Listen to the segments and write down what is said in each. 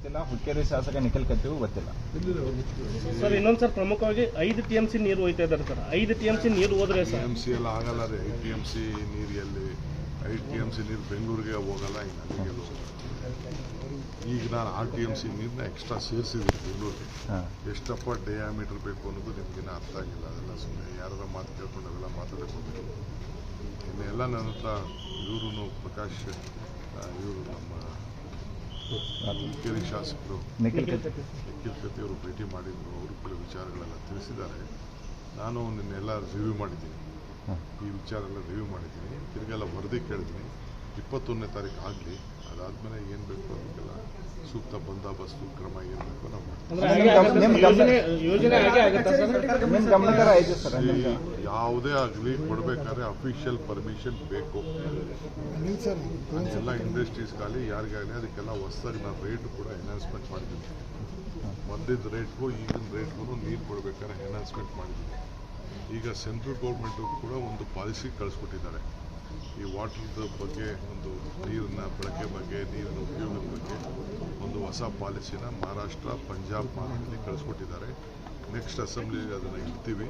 ಗೊತ್ತಿಲ್ಲ ಹುಕ್ಕೇರಿ ಶಾಸಕ ನಿಖಿಲ್ ಕಟ್ಟಿಗೂ ಗೊತ್ತಿಲ್ಲ. ಸರ್ ಇನ್ನೊಂದು ಸರ್ ಪ್ರಮುಖವಾಗಿ ಐದು ಟಿ ಎಂ ಸಿ ನೀರು ಹೋಯ್ತಾ ಇದ್ದಾರೆ ಸರ್. ಐದು ಟಿ ಎಂ ಸಿ ನೀರು ಹೋದ್ರೆ ಟಿ ಸರ್ ಎಂ ಸಿ ಎಲ್ಲ ಆಗಲ್ಲ ರೀ. ಐ ಟಿ ಎಂ ಸಿ ನೀರು ಎಲ್ಲಿ? ಐ ಟಿ ಎಂ ಸಿ ನೀರು ಬೆಂಗಳೂರಿಗೆ ಹೋಗಲ್ಲ ಇನ್ನು ಅಲ್ಲಿಗೆಲ್ಲ ಹೋಗಲ್ಲ. ಈಗ ನಾನು ಆರ್ ಟಿ ಎಂ ಸಿ ನೀರನ್ನ ಎಕ್ಸ್ಟ್ರಾ ಸೇರಿಸಿದ್ದೀನಿ ಬೆಂಗಳೂರಿಗೆ. ಹಾಂ. ಎಷ್ಟಪ್ಪ ಡಯಾಮೀಟರ್ ಬೇಕು ಅನ್ನೋದು ನಿಮಗಿನ್ನ ಅರ್ಥ ಆಗಿಲ್ಲ. ಅದೆಲ್ಲ ಸುಮ್ಮನೆ ಯಾರಾದ್ರೂ ಮಾತು ಕೇಳ್ಕೊಂಡು ಅವೆಲ್ಲ ಮಾತಾಡಕ್ಕೆ ಇನ್ನೆಲ್ಲ ನನ್ನ ಹತ್ರ ಇವರು ಪ್ರಕಾಶ್ ಇವರು ನಮ್ಮ ಹುಕ್ಕೇರಿ ಶಾಸಕರು ನಿಖಿಲ್ ಕತ್ತಿ ಅವರು ಭೇಟಿ ಮಾಡಿದ್ರು ಅವರು ಕೆಲವು ವಿಚಾರಗಳೆಲ್ಲ ತಿಳಿಸಿದ್ದಾರೆ ನಾನು ನಿನ್ನೆಲ್ಲ ರಿವ್ಯೂ ಮಾಡಿದ್ದೀನಿ ಈ ವಿಚಾರ ಎಲ್ಲ ರಿವ್ಯೂ ಮಾಡಿದ್ದೀನಿ ತಿರ್ಗೆಲ್ಲ ವರದಿ ಕೇಳಿದ್ದೀನಿ ಇಪ್ಪತ್ತೊಂದನೇ ತಾರೀಕು ಆಗಲಿ ಅದಾದ್ಮೇಲೆ ಏನು ಬೇಕು ಅದಕ್ಕೆಲ್ಲ ಸೂಕ್ತ ಬಂದೋಬಸ್ತು ಕ್ರಮ ಏನು ಬೇಕು ನಾವು ಮಾಡ್ತೀವಿ. ಯಾವುದೇ ಆಗಲಿ ಕೊಡಬೇಕಾದ್ರೆ ಅಫಿಷಿಯಲ್ ಪರ್ಮಿಷನ್ ಬೇಕು. ಎಲ್ಲ ಇಂಡಸ್ಟ್ರೀಸ್ಗಾಗಲಿ ಯಾರಿಗಾಗಲಿ ಅದಕ್ಕೆಲ್ಲ ಹೊಸದಾಗಿ ನಾನು ರೇಟ್ ಕೂಡ ಎನ್ಹಾನ್ಸ್ಮೆಂಟ್ ಮಾಡಿದ್ದೀನಿ ಮೊದಲಿದ್ದ ರೇಟ್ಗೂ ಈಗಿನ ರೇಟ್ಗೂ ನೀರು ಕೊಡಬೇಕಾದ್ರೆ ಎನ್ಹಾನ್ಸ್ಮೆಂಟ್ ಮಾಡಿದ್ದೀನಿ ಈಗ ಸೆಂಟ್ರಲ್ ಗೌರ್ಮೆಂಟು ಕೂಡ ಒಂದು ಪಾಲಿಸಿ ಕಳಿಸ್ಕೊಟ್ಟಿದ್ದಾರೆ. ಈ ವಾಟರ್ದ ಬಗ್ಗೆ ಒಂದು ನೀರಿನ ಬಳಕೆ ಬಗ್ಗೆ ನೀರಿನ ಉಪಯೋಗದ ಬಗ್ಗೆ ಒಂದು ಹೊಸ ಪಾಲಿಸಿನ ಮಹಾರಾಷ್ಟ್ರ ಪಂಜಾಬ್ ಮಾರ್ಗದಲ್ಲಿ ಕಳಿಸ್ಕೊಟ್ಟಿದ್ದಾರೆ. ನೆಕ್ಸ್ಟ್ ಅಸೆಂಬ್ಲಿಯಲ್ಲಿ ಅದನ್ನು ಇಡ್ತೀವಿ.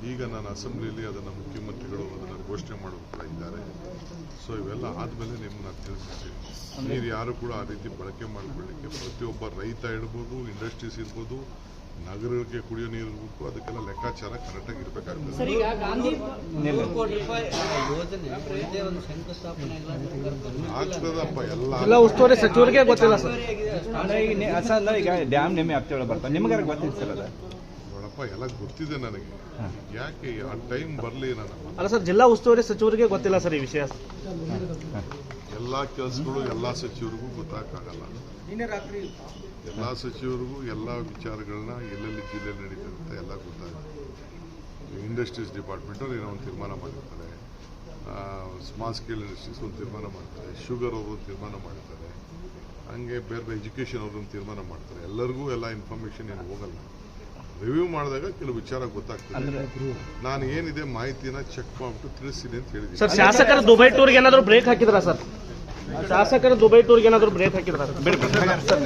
ಈಗ ನಾನು ಅಸೆಂಬ್ಲಿಯಲ್ಲಿ ಅದನ್ನು ಮುಖ್ಯಮಂತ್ರಿಗಳು ಅದನ್ನು ಘೋಷಣೆ ಮಾಡುತ್ತಾ ಇದ್ದಾರೆ. ಸೊ ಇವೆಲ್ಲ ಆದಮೇಲೆ ನಿಮ್ಮನ್ನು ತಿಳಿಸ್ತೀವಿ ನೀರು ಯಾರು ಕೂಡ ಆ ರೀತಿ ಬಳಕೆ ಮಾಡಿಕೊಳ್ಳಿಕ್ಕೆ ಪ್ರತಿಯೊಬ್ಬ ರೈತ ಇರ್ಬೋದು ಇಂಡಸ್ಟ್ರೀಸ್ ಇರ್ಬೋದು ನಗರಕ್ಕೆ ಕುಡಿಯೋ ನೀರು ಇರ್ಬೇಕು ಅದಕ್ಕೆಲ್ಲ ಲೆಕ್ಕಾಚಾರ ಕರೆಕ್ಟಾಗಿ ಇರಬೇಕಾಗ್ತದೆ ಸರ್ ಈಗ ಗಾಂಧಿ ನಿಲ್ಲ. ನೂರು ಕೋಟಿ ಯೋಜನೆ ಇದೇ ಒಂದು ಶಂಕುಸ್ಥಾಪನೆ ಇಲ್ಲ ಸರ್ಕಾರ ಬರ್ಲಿಲ್ಲ. ಆಗ್ತದಪ್ಪ ಎಲ್ಲ ಎಲ್ಲ ಉಸ್ತುವಾರಿ ಸಚಿವರಿಗೆ ಗೊತ್ತಿಲ್ಲ ಸರ್. ಈಗ ಡ್ಯಾಮ್ ನಿಮಗೆ ಹತ್ತಿರ ಬರ್ತಾವೆ ನಿಮ್ಗಾರ ಗೊತ್ತಿಲ್ಲ ಸರ್ ಅದ? ನೋಡಪ್ಪ ಎಲ್ಲ ಗೊತ್ತಿದೆ ನನಗೆ. ಯಾಕೆ ಆ ಟೈಮ್ ಬರಲಿ ನನ್ನ ಅಲ್ಲ ಸರ್ ಜಿಲ್ಲಾ ಉಸ್ತುವಾರಿ ಸಚಿವರಿಗೆ ಗೊತ್ತಿಲ್ಲ ಸರ್ ಈ ವಿಷಯ. ಎಲ್ಲ ಕೆಲಸಗಳು ಎಲ್ಲ ಸಚಿವರಿಗೂ ಗೊತ್ತಾಗಲ್ಲ ಎಲ್ಲ ಸಚಿವರಿಗೂ ಎಲ್ಲ ವಿಚಾರಗಳನ್ನ ಎಲ್ಲೆಲ್ಲಿ ಜಿಲ್ಲೆಯಲ್ಲಿ ನಡೀತದೆ ಅಂತ ಎಲ್ಲ ಗೊತ್ತಾಗುತ್ತೆ. ಇಂಡಸ್ಟ್ರೀಸ್ ಡಿಪಾರ್ಟ್ಮೆಂಟ್ ಅವ್ರು ಏನೋ ಒಂದು ತೀರ್ಮಾನ ಮಾಡಿರ್ತಾರೆ. ಸ್ಮಾಲ್ ಸ್ಕೇಲ್ ಇಂಡಸ್ಟ್ರೀಸ್ ಒಂದು ತೀರ್ಮಾನ ಮಾಡ್ತಾರೆ. ಶುಗರ್ ಅವರು ಒಂದು ತೀರ್ಮಾನ ಮಾಡ್ತಾರೆ. ಹಂಗೆ ಬೇರೆ ಬೇರೆ ಎಜುಕೇಷನ್ ಅವರು ಒಂದು ತೀರ್ಮಾನ ಮಾಡ್ತಾರೆ. ಎಲ್ಲರಿಗೂ ಎಲ್ಲ ಇನ್ಫಾರ್ಮೇಶನ್ ಏನು ಹೋಗಲ್ಲ. ರಿವ್ಯೂ ಮಾಡಿದಾಗ ಕೆಲವು ವಿಚಾರ ಗೊತ್ತಾಗ್ತದೆ. ಅಂದ್ರೆ ನಾನು ಏನಿದೆ ಮಾಹಿತಿನ ಚೆಕ್ ಮಾಡಿಬಿಟ್ಟು ತಿಳಿಸಿದೆ ಅಂತ ಹೇಳಿದ್ದೀನಿ. ಸರ್ ಶಾಸಕರ ದುಬೈ ಟೂರ್ಗೆ ಏನಾದರೂ ಬ್ರೇಕ್ ಹಾಕಿದ್ರಾ ಸರ್? ಶಾಸಕರ ದುಬೈ ಟೂರ್ಗೆ ಏನಾದ್ರು ಬ್ರೇಕ್ ಹಾಕಿದಾರ ಬಿಡಿ ಬಿಡಿ. ಸರ್